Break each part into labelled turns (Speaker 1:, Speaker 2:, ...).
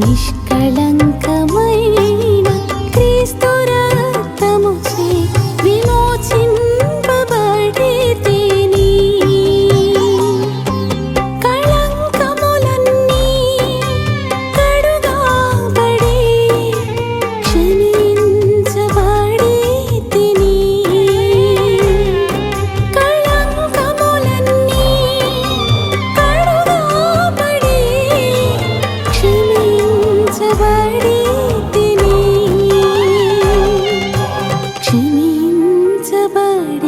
Speaker 1: നിഷ്കളങ്ക படி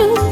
Speaker 1: 嗯